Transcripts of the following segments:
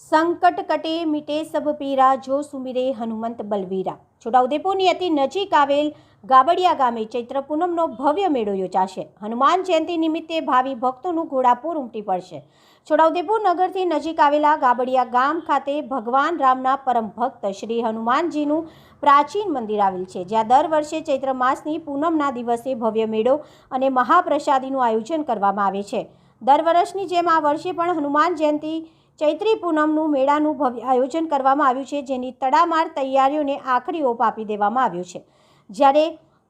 સંકટ કટે મીટે સબ પીરા જો સુમિરે હનુમંત બલવીરા. છોટાઉદેપુરની અતિ નજીક આવેલ ગાબડિયા ગામે ચૈત્ર પૂનમનો ભવ્ય મેળો યોજાશે. હનુમાન જયંતિ નિમિત્તે ભાવિ ભક્તોનું ઘોડાપૂર ઉમટી પડશે. છોટાઉદેપુર નગરથી નજીક આવેલા ગાબડિયા ગામ ખાતે ભગવાન રામના પરમ ભક્ત શ્રી હનુમાનજીનું પ્રાચીન મંદિર આવેલ છે, જ્યાં દર વર્ષે ચૈત્ર માસની પૂનમના દિવસે ભવ્ય મેળો અને મહાપ્રસાદીનું આયોજન કરવામાં આવે છે. દર વર્ષની જેમ આ વર્ષે પણ હનુમાન જયંતિ ચૈત્રી પૂનમનું મેળાનું ભવ્ય આયોજન કરવામાં આવ્યું છે, જેની તડામાર તૈયારીઓને આખરી ઓપ આપી દેવામાં આવ્યો છે. જ્યારે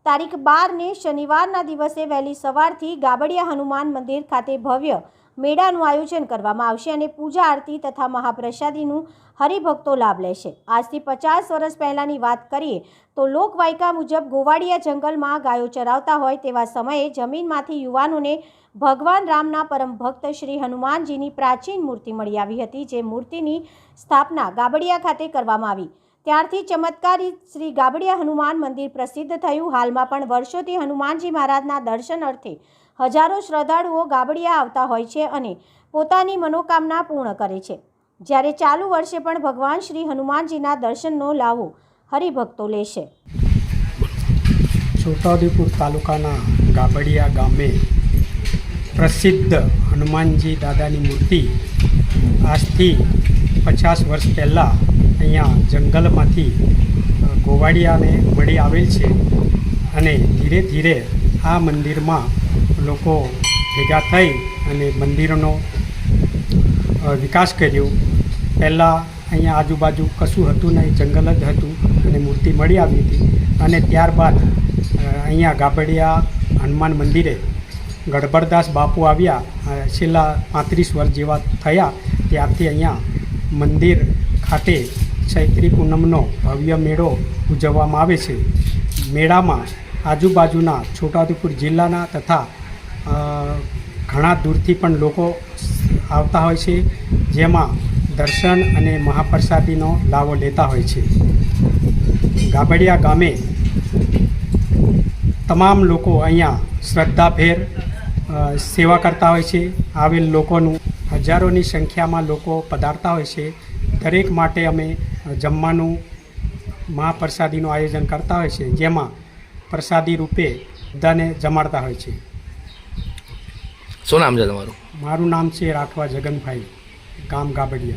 તારીખ બારને શનિવારના દિવસે વહેલી સવારથી ગાબડિયા હનુમાન મંદિર ખાતે ભવ્ય મેળાનું આયોજન કરવામાં આવશે અને પૂજા આરતી તથા મહાપ્રસાદીનું હરિભક્તો લાભ લેશે. આજથી પચાસ વર્ષ પહેલાંની વાત કરીએ તો લોકવાયકા મુજબ ગોવાડિયા જંગલમાં ગાયો ચરાવતા હોય તેવા સમયે જમીનમાંથી યુવાનોને ભગવાન રામના પરમ ભક્ત શ્રી હનુમાનજીની પ્રાચીન મૂર્તિ મળી આવી હતી, જે મૂર્તિની સ્થાપના ગાબડિયા ખાતે કરવામાં આવી. ત્યારથી ચમત્કારી શ્રી ગાબડિયા હનુમાન મંદિર પ્રસિદ્ધ થયું. હાલમાં પણ વર્ષોથી હનુમાનજી મહારાજના દર્શન અર્થે હજારો શ્રદ્ધાળુઓ ગાબડિયા આવતા હોય છે અને પોતાની મનોકામના પૂર્ણ કરે છે. જ્યારે ચાલુ વર્ષે પણ ભગવાન શ્રી હનુમાનજીના દર્શનનો લાવો હરિભક્તો લેશે. છોટાઉદેપુર તાલુકાના ગાબડિયા ગામે પ્રસિદ્ધ હનુમાનજી દાદાની મૂર્તિ આજથી પચાસ વર્ષ પહેલાં અહીંયા જંગલમાંથી ગોવાડિયાને મળી આવેલ છે. અને ધીરે ધીરે આ મંદિરમાં લોકો ભેગા થઈ અને મંદિરનો વિકાસ કર્યો. પહેલાં અહીંયા આજુબાજુ કશું હતું નહીં, જંગલ જ હતું અને મૂર્તિ મળી આવી હતી. અને ત્યારબાદ અહીંયા ગાબડિયા, હનુમાન મંદિરે ગડબડદાસ બાપુ આવ્યા છેલ્લા પાંત્રીસ વર્ષ જેવા થયા. ત્યારથી અહીંયા મંદિર ખાતે ચૈત્રી પૂનમનો ભવ્ય મેળો ઉજવવામાં આવે છે. મેળામાં આજુબાજુના છોટાઉદેપુર જિલ્લાના તથા ઘણા દૂરથી પણ લોકો આવતા હોય છે, જેમાં દર્શન અને મહાપ્રસાદીનો લાવો લેતા હોય છે. ગાબડિયા ગામે તમામ લોકો અહીંયા શ્રદ્ધાભેર સેવા કરતા હોય છે. આવેલ લોકોનું હજારોની સંખ્યામાં લોકો પધારતા હોય છે. દરેક માટે અમે જમવાનું મહાપ્રસાદીનું આયોજન કરતા હોય છે જેમાં પ્રસાદી રૂપે બધાને જમાડતા હોય છે. શું નામ છે તમારું? મારું નામ છે રાઠવા જગનભાઈ ગામ ગાબડિયા.